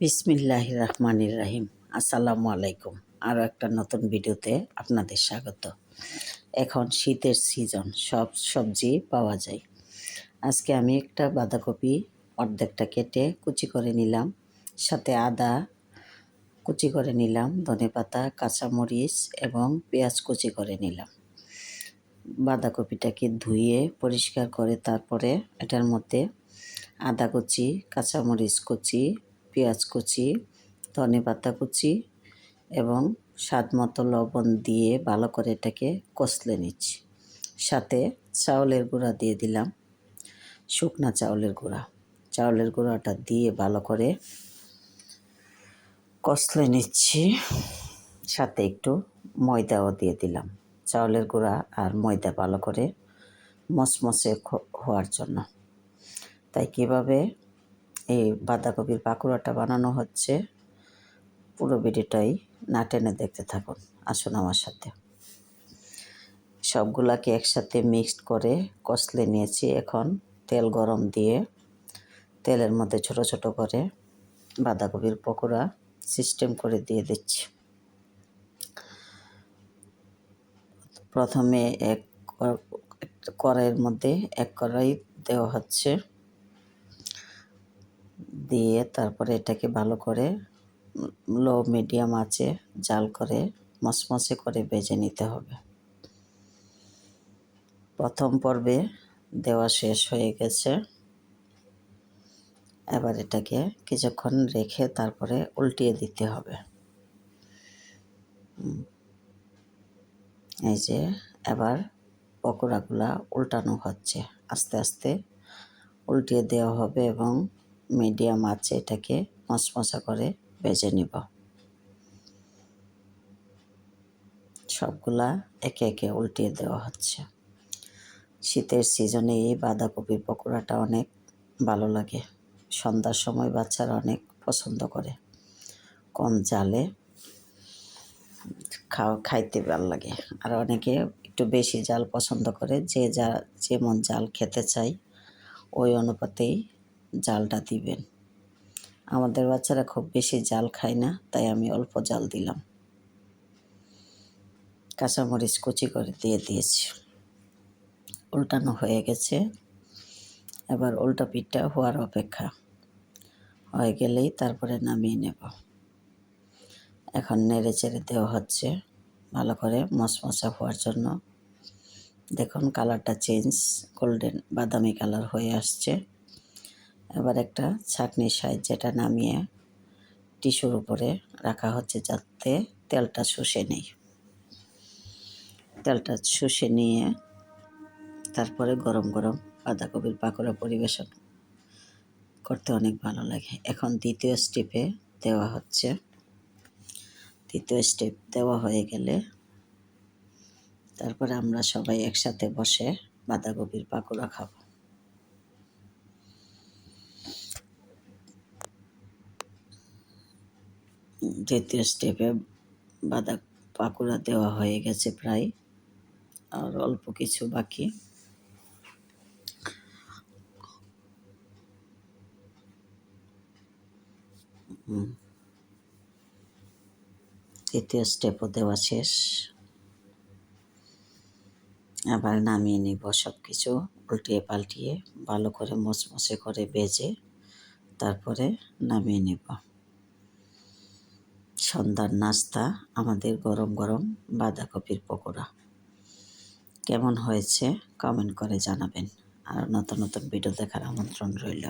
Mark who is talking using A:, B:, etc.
A: বিসমিল্লাহ রহমানির রাহিম। আসসালামু আলাইকুম। আরও একটা নতুন ভিডিওতে আপনাদের স্বাগত। এখন শীতের সিজন, সব সবজি পাওয়া যায়। আজকে আমি একটা বাঁধাকপি অর্ধেকটা কেটে কুচি করে নিলাম। সাথে আদা কুচি করে নিলাম, ধনে পাতা, কাঁচামরিচ এবং পেঁয়াজ কুচি করে নিলাম। বাঁধাকপিটাকে ধুয়ে পরিষ্কার করে তারপরে এটার মধ্যে আদা কুচি, কাঁচামরিচ কুচি পেঁয়াজ কুচি, ধনে পাতা কুচি এবং স্বাদ মতো লবণ দিয়ে ভালো করে এটাকে কষলে নিচ্ছি। সাথে চাউলের গুঁড়া দিয়ে দিলাম, শুকনা চাউলের গুঁড়া। চাউলের গুঁড়াটা দিয়ে ভালো করে কষলে নিচ্ছি। সাথে একটু ময়দাও দিয়ে দিলাম। চাউলের গুঁড়া আর ময়দা ভালো করে মচমচে হওয়ার জন্য। তাই কীভাবে এই বাঁধাকপির পাকোড়াটা বানানো হচ্ছে। পুরো ভিডিওটাই না টেনে দেখতে থাকুন, আসুন আমার সাথে। সবগুলাকে একসাথে মিক্সড করে কষলে নিয়েছি এখন তেল গরম দিয়ে। তেলের মধ্যে ছোট ছোট করে বাঁধাকপির পকোড়া সিস্টেম করে দিয়ে দিচ্ছি। প্রথমে এক কড়াইয়ের মধ্যে এক কড়াই দেওয়া হচ্ছে। দিয়ে তারপরে এটাকে ভালো করে লো, মিডিয়াম আছে জাল করে মসমসে করে বেজে নিতে হবে। প্রথম পর্বে দেওয়া শেষ হয়ে গেছে। এবার এটাকে কিছুক্ষণ রেখে তারপরে উল্টিয়ে দিতে হবে। এই যে এবার পকোড়াগুলা উল্টানো হচ্ছে। আস্তে আস্তে উল্টিয়ে দেওয়া হবে এবং মিডিয়াম আছে এটাকে মশমশা করে ভেজে নিব। সবগুলা একে একে উল্টিয়ে দেওয়া হচ্ছে। শীতের সিজনে এই বাঁধাকপির পকোড়াটা অনেক ভালো লাগে। সন্ধ্যার সময় বাচ্চারা অনেক পছন্দ করে। কম জালে খাওয়া খাইতে ভালো লাগে। আর অনেকে একটু বেশি জাল পছন্দ করে, যে যা, যেমন জাল খেতে চাই ওই অনুপাতেই জালটা দিবেন। আমাদের বাচ্চারা খুব বেশি জাল খায় না, তাই আমি অল্প জাল দিলাম। কাঁচামরিচ কুচি করে দিয়ে দিয়েছি। উল্টানো হয়ে গেছে। এবার উল্টা পিঠটা হওয়ার অপেক্ষা। হয়ে গেলেই তারপরে নামিয়ে নেব। এখন নেড়ে চেড়ে দেওয়া হচ্ছে। ভালো করে মশমশা হওয়ার জন্য। দেখুন কালারটা চেঞ্জ, গোল্ডেন বাদামি কালার হয়ে আসছে। এবার একটা ছাঁকনির সাইজ যেটা নামিয়ে টিস্যুর উপরে রাখা হচ্ছে যাতে তেলটা শুষে নেই। তেলটা শুষে নিয়ে তারপরে গরম গরম বাঁধাকপির পাকোড়া পরিবেশন করতে অনেক ভালো লাগে। এখন দ্বিতীয় স্টেপে দেওয়া হচ্ছে। দ্বিতীয় স্টেপ দেওয়া হয়ে গেলে তারপরে আমরা সবাই একসাথে বসে বাঁধাকপির পাকোড়া খাব। দ্বিতীয় স্টেপে বাদা পাকুড়া দেওয়া হয়ে গেছে প্রায়। আর অল্প কিছু বাকি। তৃতীয় স্টেপও দেওয়া শেষ। আবার নামিয়ে নিব সব কিছু উল্টিয়ে পাল্টিয়ে, ভালো করে মচমচে করে বেজে তারপরে নামিয়ে নেব। সন্ধ্যার নাস্তা, আমাদের গরম গরম বাঁধাকপির পকোড়া। কেমন হয়েছে? কমেন্ট করে জানাবেন। আর নতুন নতুন ভিডিও দেখার আমন্ত্রণ রইল।